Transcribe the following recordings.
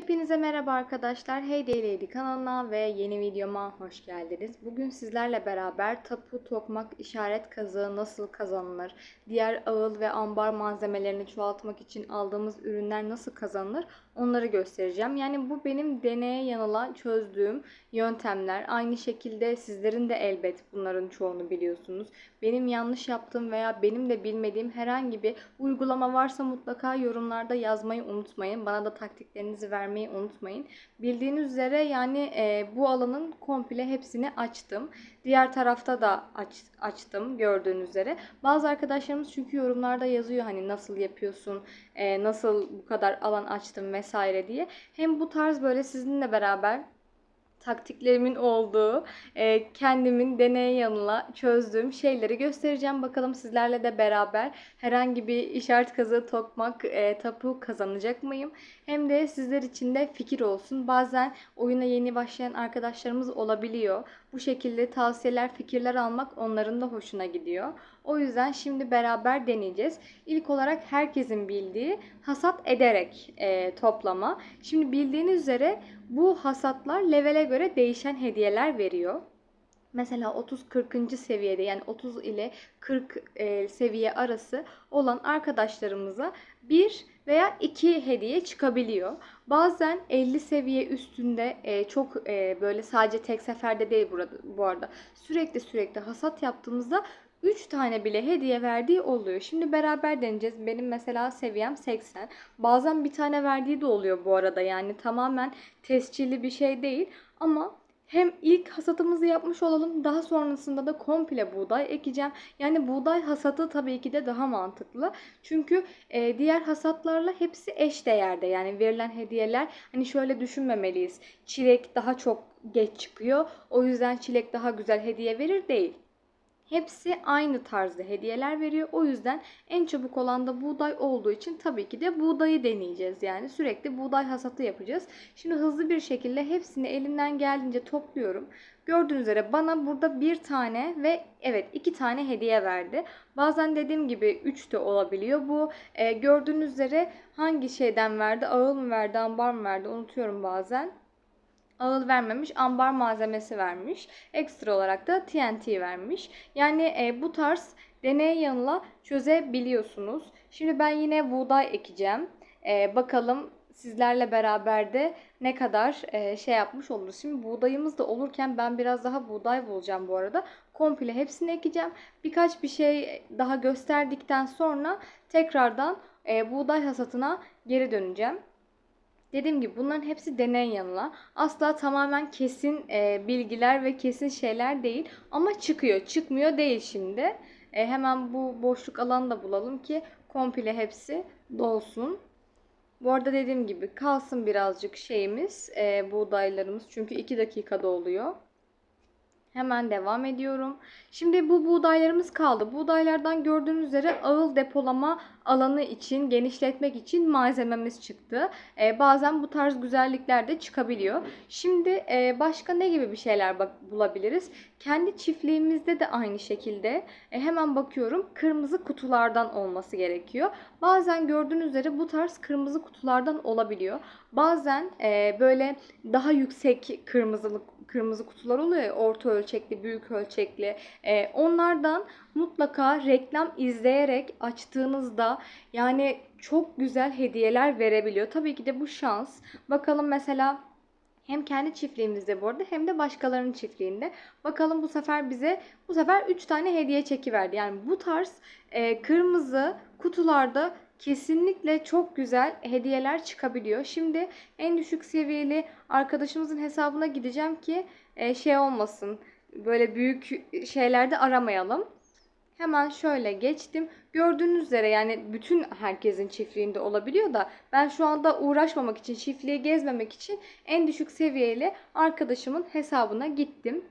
Hepinize merhaba arkadaşlar. Hey Day Lady kanalına ve yeni videoma hoş geldiniz. Bugün sizlerle beraber tapu, tokmak, işaret kazığı nasıl kazanılır, diğer ağıl ve ambar malzemelerini çoğaltmak için aldığımız ürünler nasıl kazanılır onları göstereceğim. Yani bu benim deneye yanıla çözdüğüm yöntemler. Aynı şekilde sizlerin de elbet bunların çoğunu biliyorsunuz. Benim yanlış yaptığım veya benim de bilmediğim herhangi bir uygulama varsa mutlaka yorumlarda yazmayı unutmayın. Bana da taktiklerinizi vermeyi unutmayın. Bildiğiniz üzere yani e, bu alanın komple hepsini açtım. Diğer tarafta da aç, açtım gördüğünüz üzere. Bazı arkadaşlarımız çünkü yorumlarda yazıyor hani nasıl yapıyorsun, e, nasıl bu kadar alan açtım vesaire diye. Hem bu tarz böyle sizinle beraber taktiklerimin olduğu, e, kendimin deneye yanıla çözdüğüm şeyleri göstereceğim. Bakalım sizlerle de beraber herhangi bir işaret kazığı tokmak, e, tapu kazanacak mıyım? Hem de sizler için de fikir olsun. Bazen oyuna yeni başlayan arkadaşlarımız olabiliyor. Bu şekilde tavsiyeler, fikirler almak onların da hoşuna gidiyor. O yüzden şimdi beraber deneyeceğiz. İlk olarak herkesin bildiği hasat ederek e, toplama. Şimdi bildiğiniz üzere bu hasatlar levele göre değişen hediyeler veriyor. Mesela 30-40. seviyede yani 30 ile 40 e, seviye arası olan arkadaşlarımıza bir veya iki hediye çıkabiliyor. Bazen 50 seviye üstünde e, çok e, böyle sadece tek seferde değil burada bu arada sürekli sürekli hasat yaptığımızda 3 tane bile hediye verdiği oluyor. Şimdi beraber deneyeceğiz. Benim mesela seviyem 80. Bazen bir tane verdiği de oluyor bu arada. Yani tamamen tescilli bir şey değil. Ama hem ilk hasatımızı yapmış olalım daha sonrasında da komple buğday ekeceğim. Yani buğday hasatı tabii ki de daha mantıklı. Çünkü e, diğer hasatlarla hepsi eş değerde. Yani verilen hediyeler hani şöyle düşünmemeliyiz. Çilek daha çok geç çıkıyor. O yüzden çilek daha güzel hediye verir değil. Hepsi aynı tarzda hediyeler veriyor. O yüzden en çabuk olan da buğday olduğu için tabii ki de buğdayı deneyeceğiz. Yani sürekli buğday hasatı yapacağız. Şimdi hızlı bir şekilde hepsini elimden geldiğince topluyorum. Gördüğünüz üzere bana burada bir tane ve evet iki tane hediye verdi. Bazen dediğim gibi üç de olabiliyor. Bu e, gördüğünüz üzere hangi şeyden verdi? Ağıl mı verdi, ambar mı verdi? Unutuyorum bazen ağıl vermemiş, ambar malzemesi vermiş. Ekstra olarak da TNT vermiş. Yani e, bu tarz deney yanıla çözebiliyorsunuz. Şimdi ben yine buğday ekeceğim. E, bakalım sizlerle beraber de ne kadar e, şey yapmış oluruz. Şimdi buğdayımız da olurken ben biraz daha buğday bulacağım bu arada. Komple hepsini ekeceğim. Birkaç bir şey daha gösterdikten sonra tekrardan e, buğday hasatına geri döneceğim. Dediğim gibi bunların hepsi deney yanıla. Asla tamamen kesin e, bilgiler ve kesin şeyler değil. Ama çıkıyor. Çıkmıyor değil şimdi. E, hemen bu boşluk alanı da bulalım ki komple hepsi dolsun. Bu arada dediğim gibi kalsın birazcık şeyimiz, e, buğdaylarımız. Çünkü 2 dakikada oluyor. Hemen devam ediyorum. Şimdi bu buğdaylarımız kaldı. Buğdaylardan gördüğünüz üzere ağıl depolama alanı için, genişletmek için malzememiz çıktı. Ee, bazen bu tarz güzellikler de çıkabiliyor. Şimdi e, başka ne gibi bir şeyler bak bulabiliriz? Kendi çiftliğimizde de aynı şekilde e, hemen bakıyorum kırmızı kutulardan olması gerekiyor. Bazen gördüğünüz üzere bu tarz kırmızı kutulardan olabiliyor. Bazen e, böyle daha yüksek kırmızılık kırmızı kutular oluyor ya orta ölçekli, büyük ölçekli. E, onlardan mutlaka reklam izleyerek açtığınızda yani çok güzel hediyeler verebiliyor. Tabii ki de bu şans. Bakalım mesela hem kendi çiftliğimizde bu arada hem de başkalarının çiftliğinde. Bakalım bu sefer bize bu sefer 3 tane hediye çeki verdi. Yani bu tarz e, kırmızı kutularda kesinlikle çok güzel hediyeler çıkabiliyor. Şimdi en düşük seviyeli arkadaşımızın hesabına gideceğim ki e, şey olmasın. Böyle büyük şeylerde aramayalım. Hemen şöyle geçtim. Gördüğünüz üzere yani bütün herkesin çiftliğinde olabiliyor da ben şu anda uğraşmamak için, çiftliği gezmemek için en düşük seviyeli arkadaşımın hesabına gittim.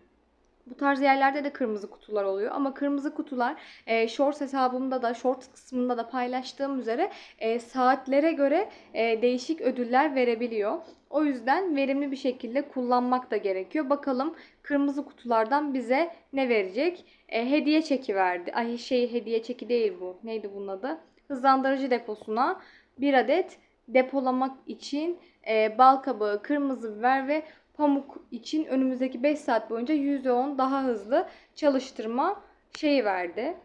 Bu tarz yerlerde de kırmızı kutular oluyor ama kırmızı kutular e, shorts hesabımda da short kısmında da paylaştığım üzere e, saatlere göre e, değişik ödüller verebiliyor. O yüzden verimli bir şekilde kullanmak da gerekiyor. Bakalım kırmızı kutulardan bize ne verecek? E, hediye çeki verdi. Ay şey hediye çeki değil bu. Neydi bunun adı? Hızlandırıcı deposuna bir adet depolamak için e, bal kabağı, kırmızı biber ve pamuk için önümüzdeki 5 saat boyunca %10 daha hızlı çalıştırma şeyi verdi.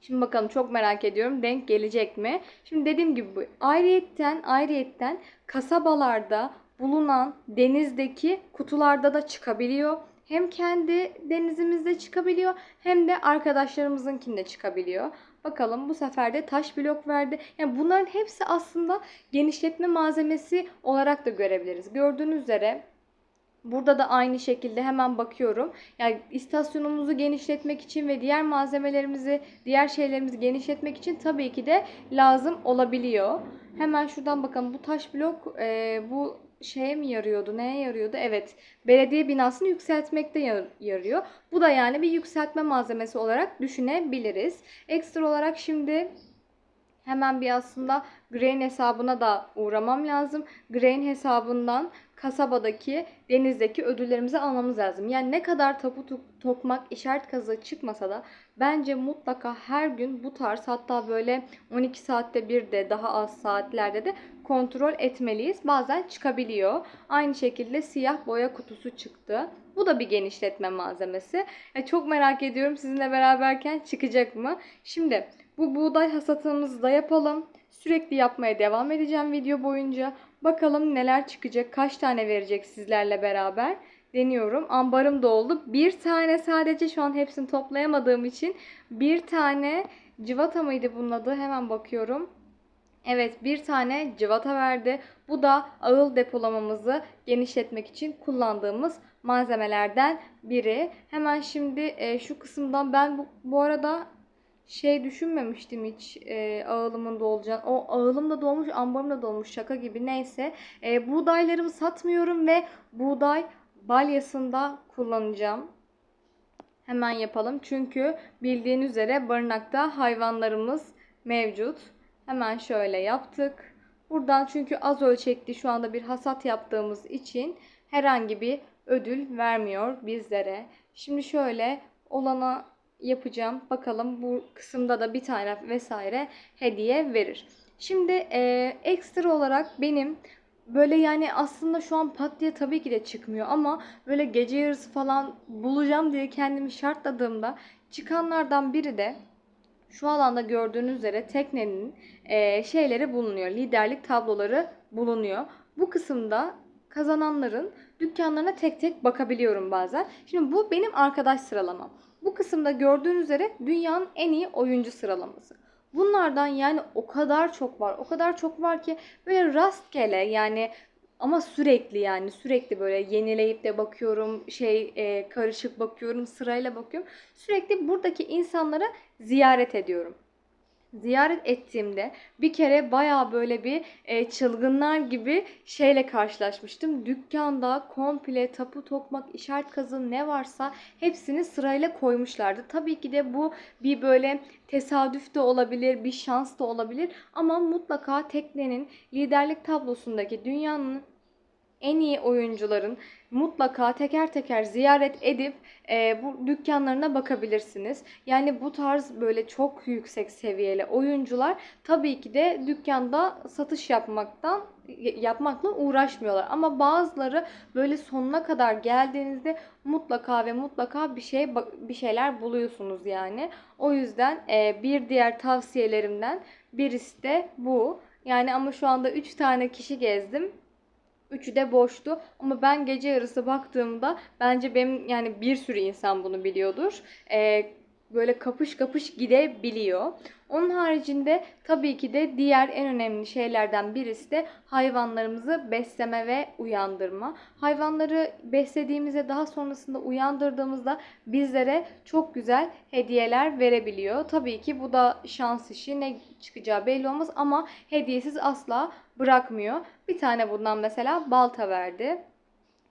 Şimdi bakalım çok merak ediyorum denk gelecek mi? Şimdi dediğim gibi bu ayrıyetten ayrıyetten kasabalarda bulunan denizdeki kutularda da çıkabiliyor. Hem kendi denizimizde çıkabiliyor hem de arkadaşlarımızınkinde çıkabiliyor. Bakalım bu sefer de taş blok verdi. Yani bunların hepsi aslında genişletme malzemesi olarak da görebiliriz. Gördüğünüz üzere Burada da aynı şekilde hemen bakıyorum. Yani istasyonumuzu genişletmek için ve diğer malzemelerimizi, diğer şeylerimizi genişletmek için tabii ki de lazım olabiliyor. Hemen şuradan bakalım. Bu taş blok e, bu şeye mi yarıyordu? Neye yarıyordu? Evet. Belediye binasını yükseltmekte yar- yarıyor. Bu da yani bir yükseltme malzemesi olarak düşünebiliriz. Ekstra olarak şimdi Hemen bir aslında Grain hesabına da uğramam lazım. Grain hesabından kasabadaki, denizdeki ödüllerimizi almamız lazım. Yani ne kadar tapu tok- tokmak, işaret kazığı çıkmasa da bence mutlaka her gün bu tarz hatta böyle 12 saatte bir de daha az saatlerde de kontrol etmeliyiz. Bazen çıkabiliyor. Aynı şekilde siyah boya kutusu çıktı. Bu da bir genişletme malzemesi. Ya çok merak ediyorum sizinle beraberken çıkacak mı? Şimdi bu buğday hasatımızı da yapalım. Sürekli yapmaya devam edeceğim video boyunca. Bakalım neler çıkacak, kaç tane verecek sizlerle beraber. Deniyorum. Ambarım da oldu. Bir tane sadece şu an hepsini toplayamadığım için bir tane civata mıydı bunun adı? Hemen bakıyorum. Evet bir tane civata verdi. Bu da ağıl depolamamızı genişletmek için kullandığımız malzemelerden biri. Hemen şimdi e, şu kısımdan ben bu, bu arada şey düşünmemiştim hiç e, ağılımın dolacağını. O ağılım da dolmuş, ambarım da dolmuş şaka gibi neyse. E, buğdaylarımı satmıyorum ve buğday balyasında kullanacağım. Hemen yapalım çünkü bildiğin üzere barınakta hayvanlarımız mevcut. Hemen şöyle yaptık. Buradan çünkü az ölçekli şu anda bir hasat yaptığımız için herhangi bir ödül vermiyor bizlere. Şimdi şöyle olana yapacağım. Bakalım bu kısımda da bir tane vesaire hediye verir. Şimdi e, ekstra olarak benim böyle yani aslında şu an pat diye tabii ki de çıkmıyor ama böyle gece yarısı falan bulacağım diye kendimi şartladığımda çıkanlardan biri de şu alanda gördüğünüz üzere teknenin e, şeyleri bulunuyor. Liderlik tabloları bulunuyor. Bu kısımda kazananların dükkanlarına tek tek bakabiliyorum bazen. Şimdi bu benim arkadaş sıralamam. Bu kısımda gördüğünüz üzere dünyanın en iyi oyuncu sıralaması. Bunlardan yani o kadar çok var. O kadar çok var ki böyle rastgele yani ama sürekli yani sürekli böyle yenileyip de bakıyorum şey e, karışık bakıyorum sırayla bakıyorum. Sürekli buradaki insanlara ziyaret ediyorum ziyaret ettiğimde bir kere baya böyle bir e, çılgınlar gibi şeyle karşılaşmıştım. Dükkanda komple tapu tokmak işaret kazı ne varsa hepsini sırayla koymuşlardı. Tabii ki de bu bir böyle tesadüf de olabilir, bir şans da olabilir ama mutlaka teknenin liderlik tablosundaki dünyanın en iyi oyuncuların mutlaka teker teker ziyaret edip e, bu dükkanlarına bakabilirsiniz. Yani bu tarz böyle çok yüksek seviyeli oyuncular tabii ki de dükkanda satış yapmaktan yapmakla uğraşmıyorlar. Ama bazıları böyle sonuna kadar geldiğinizde mutlaka ve mutlaka bir şey bir şeyler buluyorsunuz yani. O yüzden e, bir diğer tavsiyelerimden birisi de bu. Yani ama şu anda 3 tane kişi gezdim. Üçü de boştu. Ama ben gece yarısı baktığımda bence benim yani bir sürü insan bunu biliyordur. Ee, böyle kapış kapış gidebiliyor. Onun haricinde tabii ki de diğer en önemli şeylerden birisi de hayvanlarımızı besleme ve uyandırma. Hayvanları beslediğimizde daha sonrasında uyandırdığımızda bizlere çok güzel hediyeler verebiliyor. Tabii ki bu da şans işi ne çıkacağı belli olmaz ama hediyesiz asla bırakmıyor. Bir tane bundan mesela balta verdi.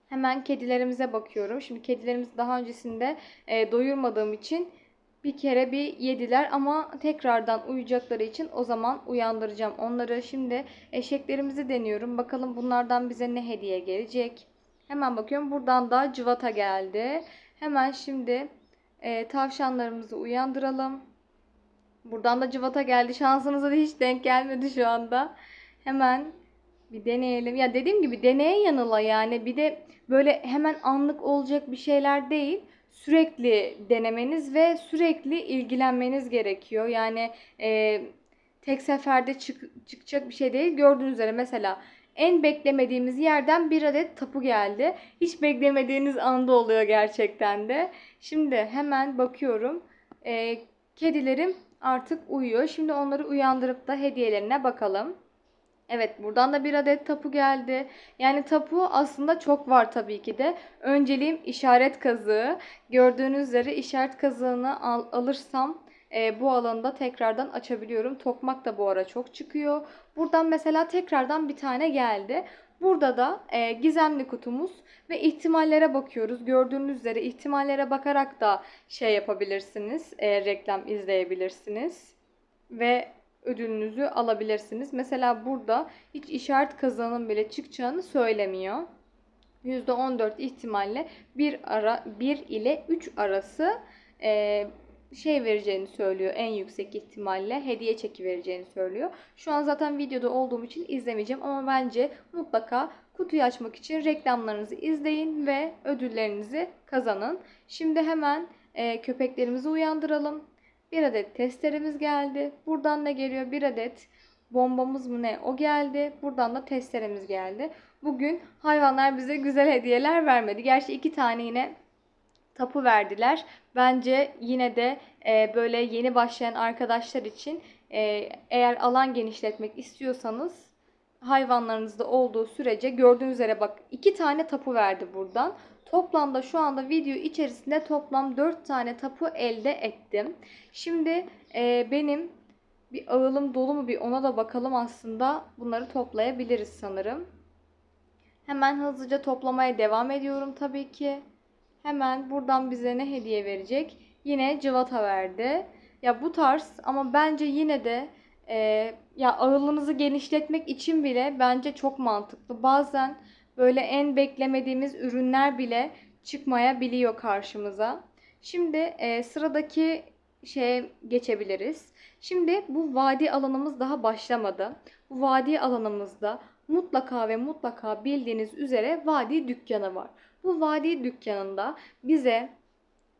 Hemen kedilerimize bakıyorum. Şimdi kedilerimizi daha öncesinde e, doyurmadığım için bir kere bir yediler ama tekrardan uyuyacakları için o zaman uyandıracağım onları. Şimdi eşeklerimizi deniyorum. Bakalım bunlardan bize ne hediye gelecek. Hemen bakıyorum. Buradan da cıvata geldi. Hemen şimdi e, tavşanlarımızı uyandıralım. Buradan da cıvata geldi. Şansınıza da hiç denk gelmedi şu anda. Hemen Bir deneyelim. Ya dediğim gibi deneye yanıla yani bir de böyle hemen anlık olacak bir şeyler değil. Sürekli denemeniz ve sürekli ilgilenmeniz gerekiyor. Yani e, tek seferde çık- çıkacak bir şey değil. Gördüğünüz üzere mesela en beklemediğimiz yerden bir adet tapu geldi. Hiç beklemediğiniz anda oluyor gerçekten de. Şimdi hemen bakıyorum. E, kedilerim artık uyuyor. Şimdi onları uyandırıp da hediyelerine bakalım. Evet, buradan da bir adet tapu geldi. Yani tapu aslında çok var tabii ki de. Önceliğim işaret kazığı. Gördüğünüz üzere işaret kazığını al- alırsam e, bu alanda tekrardan açabiliyorum. Tokmak da bu ara çok çıkıyor. Buradan mesela tekrardan bir tane geldi. Burada da e, gizemli kutumuz ve ihtimallere bakıyoruz. Gördüğünüz üzere ihtimallere bakarak da şey yapabilirsiniz, e, reklam izleyebilirsiniz ve ödülünüzü alabilirsiniz. Mesela burada hiç işaret kazanın bile çıkacağını söylemiyor. %14 ihtimalle bir ara 1 ile 3 arası e, şey vereceğini söylüyor. En yüksek ihtimalle hediye çeki vereceğini söylüyor. Şu an zaten videoda olduğum için izlemeyeceğim ama bence mutlaka kutuyu açmak için reklamlarınızı izleyin ve ödüllerinizi kazanın. Şimdi hemen e, köpeklerimizi uyandıralım. Bir adet testeremiz geldi. Buradan ne geliyor? Bir adet bombamız mı ne? O geldi. Buradan da testeremiz geldi. Bugün hayvanlar bize güzel hediyeler vermedi. Gerçi iki tane yine tapu verdiler. Bence yine de e, böyle yeni başlayan arkadaşlar için e, eğer alan genişletmek istiyorsanız hayvanlarınızda olduğu sürece gördüğünüz üzere bak iki tane tapu verdi buradan. Toplamda şu anda video içerisinde toplam 4 tane tapu elde ettim. Şimdi e, benim bir ağılım dolu mu bir ona da bakalım aslında. Bunları toplayabiliriz sanırım. Hemen hızlıca toplamaya devam ediyorum tabii ki. Hemen buradan bize ne hediye verecek? Yine cıvata verdi. Ya bu tarz ama bence yine de e, ya ağılınızı genişletmek için bile bence çok mantıklı. Bazen böyle en beklemediğimiz ürünler bile çıkmayabiliyor karşımıza. Şimdi e, sıradaki şeye geçebiliriz. Şimdi bu vadi alanımız daha başlamadı. Bu vadi alanımızda mutlaka ve mutlaka bildiğiniz üzere vadi dükkanı var. Bu vadi dükkanında bize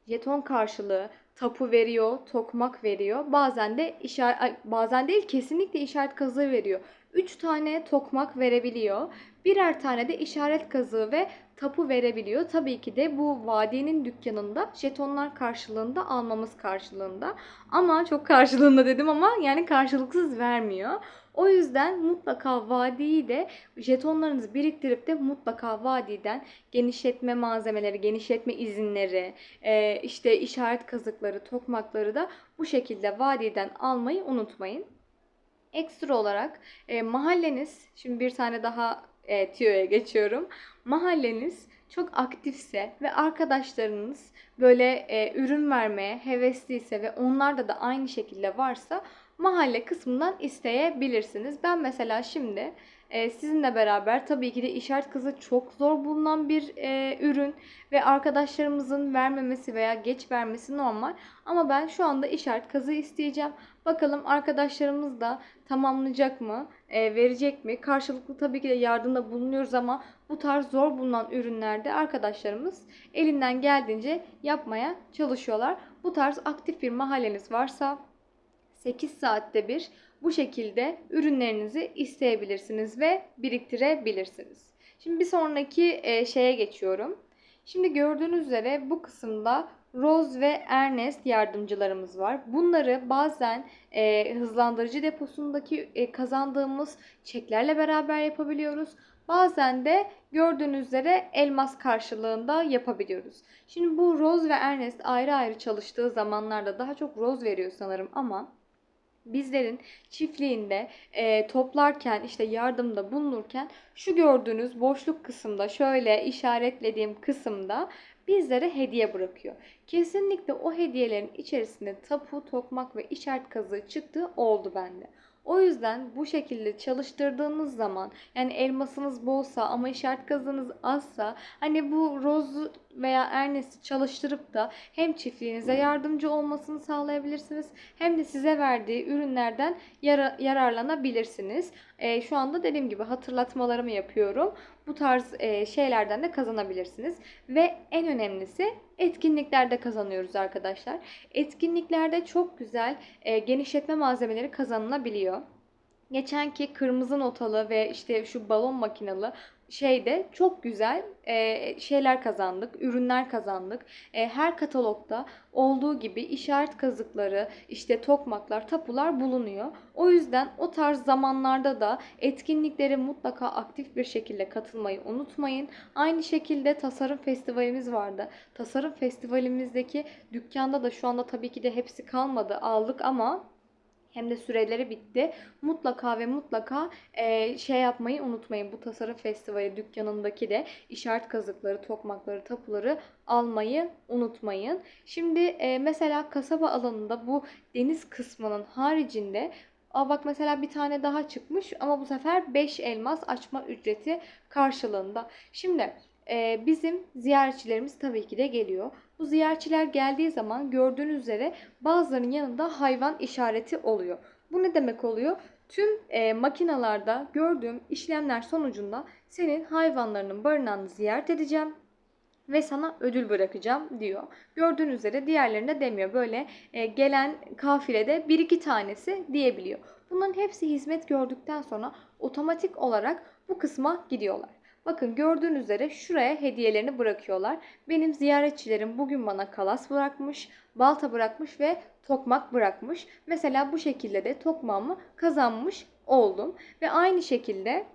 jeton karşılığı tapu veriyor, tokmak veriyor. Bazen de işaret bazen değil kesinlikle işaret kazığı veriyor. 3 tane tokmak verebiliyor. Birer tane de işaret kazığı ve tapu verebiliyor. Tabii ki de bu vadinin dükkanında jetonlar karşılığında almamız karşılığında. Ama çok karşılığında dedim ama yani karşılıksız vermiyor. O yüzden mutlaka vadiyi de jetonlarınızı biriktirip de mutlaka vadiden genişletme malzemeleri, genişletme izinleri, e, işte işaret kazıkları, tokmakları da bu şekilde vadiden almayı unutmayın. Ekstra olarak e, mahalleniz, şimdi bir tane daha e, tüyoya geçiyorum. Mahalleniz çok aktifse ve arkadaşlarınız böyle e, ürün vermeye hevesliyse ve onlarda da aynı şekilde varsa mahalle kısmından isteyebilirsiniz. Ben mesela şimdi e, sizinle beraber tabii ki de işaret kızı çok zor bulunan bir e, ürün ve arkadaşlarımızın vermemesi veya geç vermesi normal. Ama ben şu anda işaret kazı isteyeceğim. Bakalım arkadaşlarımız da tamamlayacak mı, e, verecek mi? Karşılıklı tabii ki de yardımda bulunuyoruz ama bu tarz zor bulunan ürünlerde arkadaşlarımız elinden geldiğince yapmaya çalışıyorlar. Bu tarz aktif bir mahalleniz varsa 8 saatte bir bu şekilde ürünlerinizi isteyebilirsiniz ve biriktirebilirsiniz. Şimdi bir sonraki e, şeye geçiyorum. Şimdi gördüğünüz üzere bu kısımda Rose ve Ernest yardımcılarımız var. Bunları bazen e, hızlandırıcı deposundaki e, kazandığımız çeklerle beraber yapabiliyoruz. Bazen de gördüğünüz üzere elmas karşılığında yapabiliyoruz. Şimdi bu Rose ve Ernest ayrı ayrı çalıştığı zamanlarda daha çok Rose veriyor sanırım ama bizlerin çiftliğinde e, toplarken işte yardımda bulunurken şu gördüğünüz boşluk kısımda şöyle işaretlediğim kısımda bizlere hediye bırakıyor. Kesinlikle o hediyelerin içerisinde tapu, tokmak ve işaret kazığı çıktığı oldu bende. O yüzden bu şekilde çalıştırdığınız zaman yani elmasınız bolsa ama işaret kazanız azsa hani bu rozu veya ernesi çalıştırıp da hem çiftliğinize yardımcı olmasını sağlayabilirsiniz hem de size verdiği ürünlerden yara- yararlanabilirsiniz. E, şu anda dediğim gibi hatırlatmalarımı yapıyorum. Bu tarz e, şeylerden de kazanabilirsiniz. Ve en önemlisi etkinliklerde kazanıyoruz arkadaşlar. Etkinliklerde çok güzel e, genişletme malzemeleri kazanılabiliyor. Geçenki kırmızı notalı ve işte şu balon makinalı şeyde çok güzel e, şeyler kazandık, ürünler kazandık. E, her katalogda olduğu gibi işaret kazıkları, işte tokmaklar, tapular bulunuyor. O yüzden o tarz zamanlarda da etkinliklere mutlaka aktif bir şekilde katılmayı unutmayın. Aynı şekilde tasarım festivalimiz vardı. Tasarım festivalimizdeki dükkanda da şu anda tabii ki de hepsi kalmadı aldık ama hem de süreleri bitti. Mutlaka ve mutlaka e, şey yapmayı unutmayın. Bu tasarım festivali dükkanındaki de işaret kazıkları, tokmakları, tapuları almayı unutmayın. Şimdi e, mesela kasaba alanında bu deniz kısmının haricinde Aa bak mesela bir tane daha çıkmış ama bu sefer 5 elmas açma ücreti karşılığında. Şimdi e, bizim ziyaretçilerimiz tabii ki de geliyor. Bu ziyaretçiler geldiği zaman gördüğünüz üzere bazılarının yanında hayvan işareti oluyor. Bu ne demek oluyor? Tüm e, makinalarda gördüğüm işlemler sonucunda senin hayvanlarının barınağını ziyaret edeceğim ve sana ödül bırakacağım diyor. Gördüğünüz üzere diğerlerinde demiyor. Böyle e, gelen kafilede bir iki tanesi diyebiliyor. Bunların hepsi hizmet gördükten sonra otomatik olarak bu kısma gidiyorlar. Bakın gördüğünüz üzere şuraya hediyelerini bırakıyorlar. Benim ziyaretçilerim bugün bana kalas bırakmış, balta bırakmış ve tokmak bırakmış. Mesela bu şekilde de tokmağımı kazanmış oldum. Ve aynı şekilde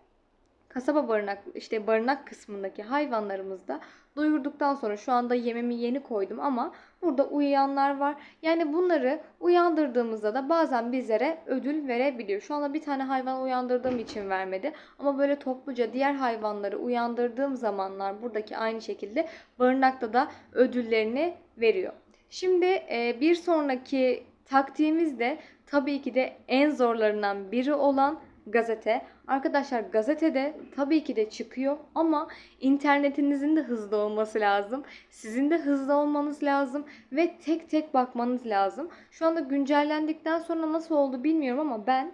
kasaba barınak işte barınak kısmındaki hayvanlarımız da doyurduktan sonra şu anda yememi yeni koydum ama burada uyuyanlar var. Yani bunları uyandırdığımızda da bazen bizlere ödül verebiliyor. Şu anda bir tane hayvan uyandırdığım için vermedi ama böyle topluca diğer hayvanları uyandırdığım zamanlar buradaki aynı şekilde barınakta da ödüllerini veriyor. Şimdi e, bir sonraki taktiğimiz de tabii ki de en zorlarından biri olan gazete. Arkadaşlar gazetede tabii ki de çıkıyor ama internetinizin de hızlı olması lazım. Sizin de hızlı olmanız lazım ve tek tek bakmanız lazım. Şu anda güncellendikten sonra nasıl oldu bilmiyorum ama ben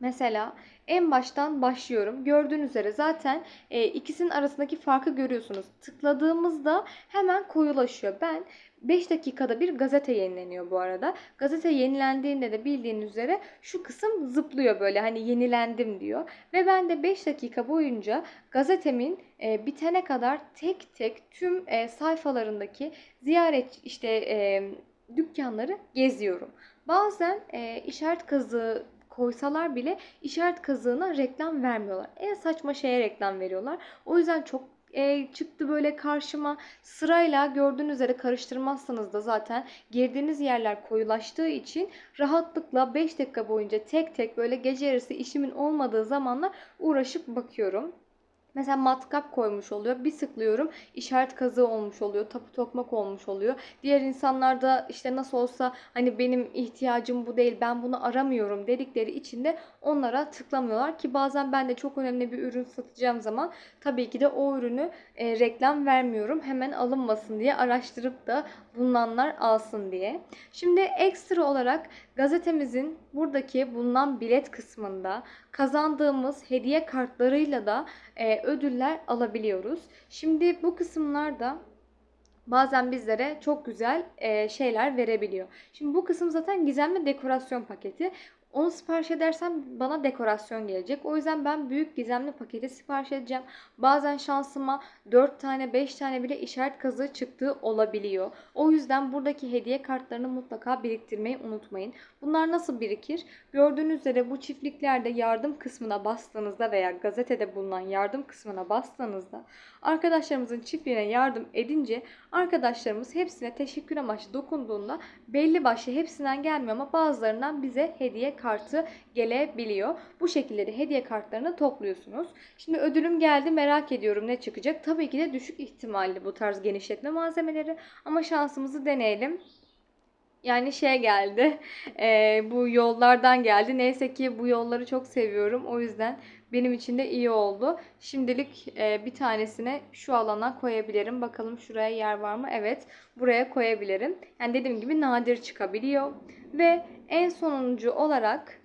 Mesela en baştan başlıyorum. Gördüğünüz üzere zaten e, ikisinin arasındaki farkı görüyorsunuz. Tıkladığımızda hemen koyulaşıyor. Ben 5 dakikada bir gazete yenileniyor bu arada. Gazete yenilendiğinde de bildiğiniz üzere şu kısım zıplıyor böyle hani yenilendim diyor. Ve ben de 5 dakika boyunca gazetemin e, bitene kadar tek tek tüm e, sayfalarındaki ziyaret işte e, dükkanları geziyorum. Bazen e, işaret kazığı koysalar bile işaret kazığına reklam vermiyorlar. En saçma şeye reklam veriyorlar. O yüzden çok e, çıktı böyle karşıma. Sırayla gördüğünüz üzere karıştırmazsanız da zaten girdiğiniz yerler koyulaştığı için rahatlıkla 5 dakika boyunca tek tek böyle gece yarısı işimin olmadığı zamanlar uğraşıp bakıyorum. Mesela matkap koymuş oluyor. Bir sıklıyorum işaret kazığı olmuş oluyor. Tapu tokmak olmuş oluyor. Diğer insanlar da işte nasıl olsa hani benim ihtiyacım bu değil ben bunu aramıyorum dedikleri için de onlara tıklamıyorlar. Ki bazen ben de çok önemli bir ürün satacağım zaman tabii ki de o ürünü e, reklam vermiyorum. Hemen alınmasın diye araştırıp da bulunanlar alsın diye. Şimdi ekstra olarak gazetemizin buradaki bulunan bilet kısmında kazandığımız hediye kartlarıyla da e, ödüller alabiliyoruz. Şimdi bu kısımlarda bazen bizlere çok güzel e, şeyler verebiliyor. Şimdi bu kısım zaten gizemli dekorasyon paketi. Onu sipariş edersem bana dekorasyon gelecek. O yüzden ben büyük gizemli paketi sipariş edeceğim. Bazen şansıma 4 tane 5 tane bile işaret kazığı çıktığı olabiliyor. O yüzden buradaki hediye kartlarını mutlaka biriktirmeyi unutmayın. Bunlar nasıl birikir? Gördüğünüz üzere bu çiftliklerde yardım kısmına bastığınızda veya gazetede bulunan yardım kısmına bastığınızda arkadaşlarımızın çiftliğine yardım edince arkadaşlarımız hepsine teşekkür amaçlı dokunduğunda belli başlı hepsinden gelmiyor ama bazılarından bize hediye kartı gelebiliyor. Bu şekilde de hediye kartlarını topluyorsunuz. Şimdi ödülüm geldi merak ediyorum ne çıkacak. Tabii ki de düşük ihtimalli bu tarz genişletme malzemeleri ama şansımızı deneyelim. Yani şey geldi. e, bu yollardan geldi. Neyse ki bu yolları çok seviyorum. O yüzden benim için de iyi oldu. Şimdilik e, bir tanesine şu alana koyabilirim. Bakalım şuraya yer var mı? Evet. Buraya koyabilirim. Yani dediğim gibi nadir çıkabiliyor. Ve en sonuncu olarak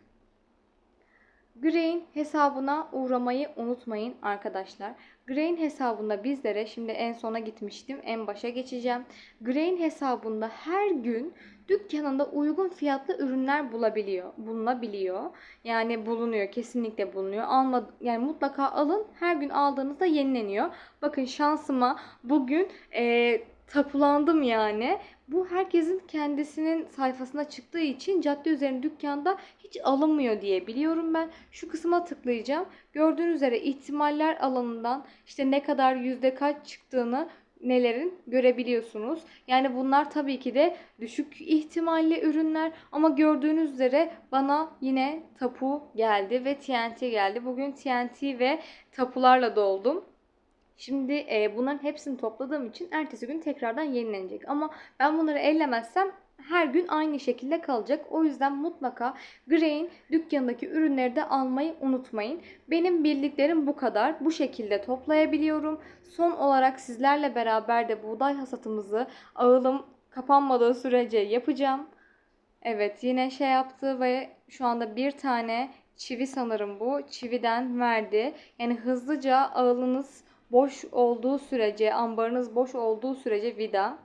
Grain hesabına uğramayı unutmayın arkadaşlar. Grain hesabında bizlere şimdi en sona gitmiştim. En başa geçeceğim. Grain hesabında her gün dükkanında uygun fiyatlı ürünler bulabiliyor, bulunabiliyor. Yani bulunuyor, kesinlikle bulunuyor. Alma, yani mutlaka alın. Her gün aldığınızda yenileniyor. Bakın şansıma bugün e, tapulandım yani. Bu herkesin kendisinin sayfasına çıktığı için cadde üzerinde dükkanda hiç alınmıyor diye biliyorum ben. Şu kısma tıklayacağım. Gördüğünüz üzere ihtimaller alanından işte ne kadar yüzde kaç çıktığını nelerin görebiliyorsunuz. Yani bunlar tabii ki de düşük ihtimalli ürünler ama gördüğünüz üzere bana yine tapu geldi ve TNT geldi. Bugün TNT ve tapularla doldum. Şimdi e, bunların hepsini topladığım için ertesi gün tekrardan yenilenecek. Ama ben bunları ellemezsem her gün aynı şekilde kalacak. O yüzden mutlaka Grey'in dükkanındaki ürünleri de almayı unutmayın. Benim bildiklerim bu kadar. Bu şekilde toplayabiliyorum. Son olarak sizlerle beraber de buğday hasatımızı ağılım kapanmadığı sürece yapacağım. Evet yine şey yaptı ve şu anda bir tane çivi sanırım bu. Çividen verdi. Yani hızlıca ağılınız boş olduğu sürece, ambarınız boş olduğu sürece vida,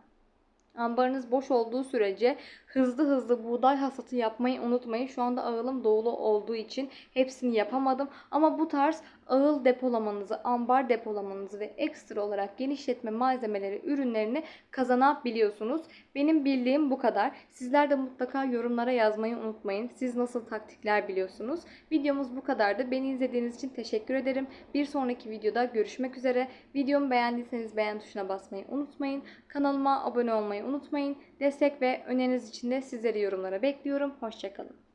ambarınız boş olduğu sürece hızlı hızlı buğday hasatı yapmayı unutmayın. Şu anda ağılım dolu olduğu için hepsini yapamadım. Ama bu tarz ağıl depolamanızı, ambar depolamanızı ve ekstra olarak genişletme malzemeleri, ürünlerini kazanabiliyorsunuz. Benim bildiğim bu kadar. Sizler de mutlaka yorumlara yazmayı unutmayın. Siz nasıl taktikler biliyorsunuz? Videomuz bu kadardı. Beni izlediğiniz için teşekkür ederim. Bir sonraki videoda görüşmek üzere. Videomu beğendiyseniz beğen tuşuna basmayı unutmayın. Kanalıma abone olmayı unutmayın. Destek ve öneriniz için de sizleri yorumlara bekliyorum. Hoşçakalın.